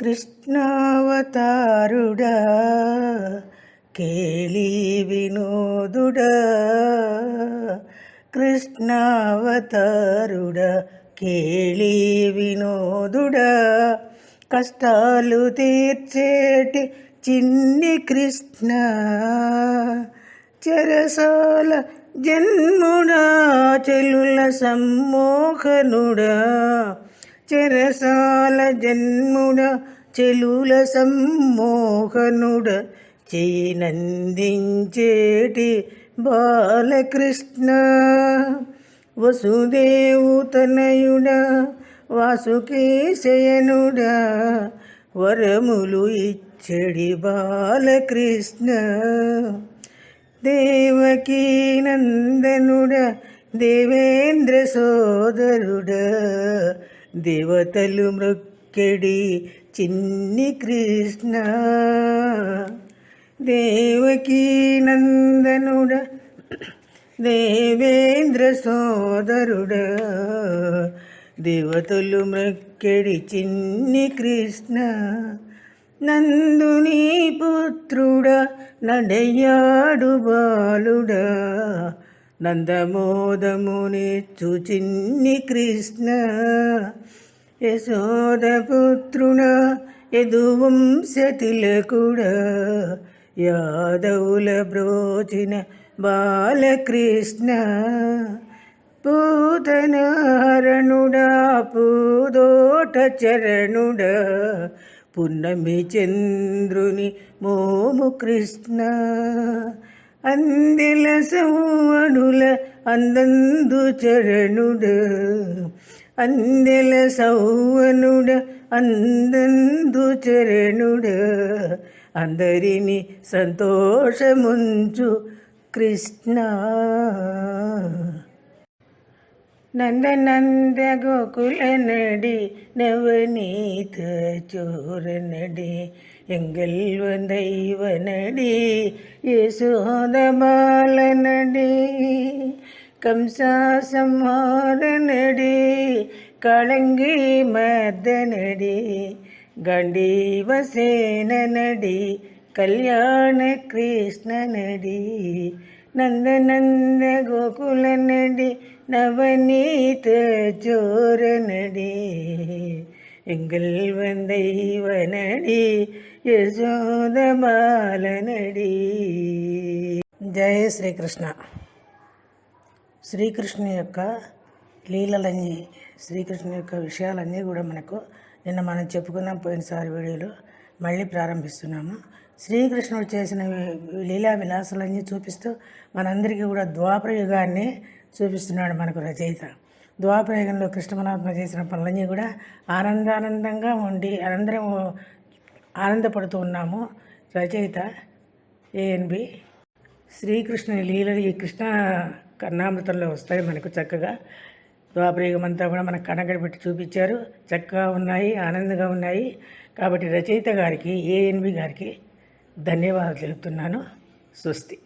కృష్ణావతారుడా కేళీ వినోదుడా కృష్ణావతారుడా కేళీ వినోదుడా. కష్టాలు తీర్చేటి చిన్ని కృష్ణ చెరసాల జన్ముడా చెలుల సమ్మోహనుడా. చెరసాల జన్ముడ చెలుల సమ్మోహనుడ చేనందించేటి బాలకృష్ణ. వసుదేవుతనయుడ వాసుకేశయనుడ వరములు ఇచ్చడి బాలకృష్ణ. దేవకీ నందనుడ దేవేంద్ర సోదరుడ దేవతలు మృక్కెడి చిన్ని కృష్ణ. దేవకీ నందనుడ దేవేంద్ర సోదరుడ. దేవతలు మృక్కెడి చిన్ని కృష్ణ. నందుని పుత్రుడ నడయాడు బాలుడా. నందమోదముని చిన్ని కృష్ణ యశోదపుత్రుడ యదువంశతిలకుడ యాదవుల బ్రోచిన బాలకృష్ణ పూతనారణుడా పూదోట చరణుడా పున్నమి చంద్రుని మోము కృష్ణ అందెల సౌవనుల అందందు చరణుడ. అందెల సౌవనుడ అందందు చరణుడ. అందరిని సంతోషముంచు కృష్ణ. നന്ദ നന്ദനന്ദ ഗോകുലനടി നവനീത ചോരനടി എങ്കിൽ ദൈവനടി യശോദബാലനടി കംസാസംഹാരനടി കളങ്കി മദനടി ഗണ്ഡീവസേനനടി കല്യാണ കൃഷ്ണനടി சம்ஹார நடி களங்கி மர்த நடி ಗಂಡೀವಸೇನ ನಡಿ ಕಲ್ಯಾಣ ಕೃಷ್ಣ ನಡಿ ನಂದ ನಂದ ಗೋಕುಲ ನಡಿ நவநீத ஜோர நடி எங்கள் வந்தைவ நடி యశోద బాల నడి జయ శ్రీకృష్ణ శ్రీకృష్ణు యొక్క లీలలన్నీ శ్రీకృష్ణు యొక్క విషయాలన్నీ కూడా మనకు నిన్న మనం చెప్పుకున్నాం పోయినసారి వీడియోలో మళ్ళీ ప్రారంభిస్తున్నాము శ్రీకృష్ణుడు చేసిన లీలా విలాసాలన్నీ చూపిస్తూ మనందరికీ కూడా ద్వాపర యుగాన్ని చూపిస్తున్నాడు మనకు రచయిత. ద్వాపరయుగంలో కృష్ణ పరమాత్మ చేసిన పనులన్నీ కూడా ఆనందానందంగా ఉండి అందరం ఆనందపడుతూ ఉన్నాము. రచయిత ఏఎన్బి. శ్రీకృష్ణుని లీలలు ఈ కృష్ణ కర్ణామృతంలో వస్తాయి మనకు చక్కగా. ద్వాపరయుగం అంతా కూడా మనకు కనగడబెట్టి చూపించారు. చక్కగా ఉన్నాయి ఆనందంగా ఉన్నాయి. కాబట్టి రచయిత గారికి ఏఎన్బి గారికి ధన్యవాదాలు తెలుపుతున్నాను స్వస్తి.